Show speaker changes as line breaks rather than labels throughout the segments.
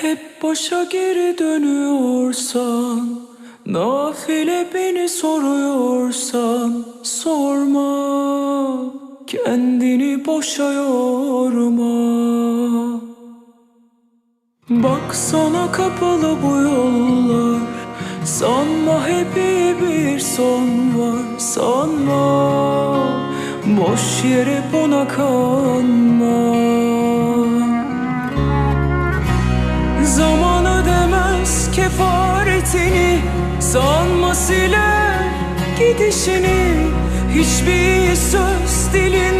Hep başa geri dönüyorsan Nafile beni soruyorsan Sorma. Kendini boşa yorma. Baksana kapalı bu yollar Sanma hep iyi bir son var Sanma. Boş yere buna kanma Zamanı demez kefaretini Sanma siler gidişini. Hiçbir söz dilinde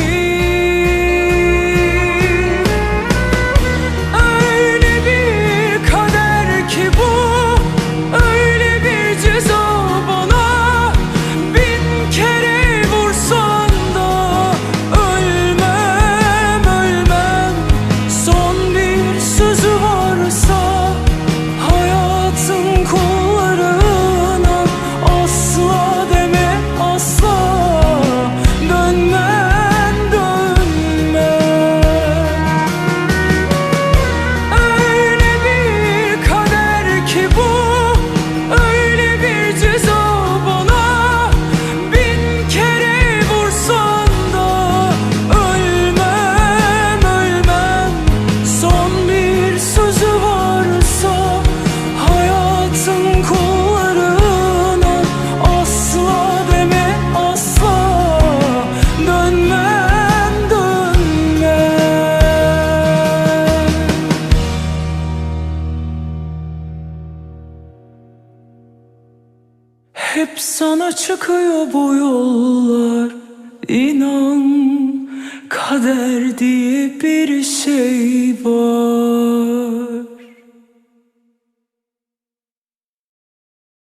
Hayatın kullarına Asla deme asla Dönmem dönmem. Hep sana çıkıyor bu yollar İnan kader diye bir şey var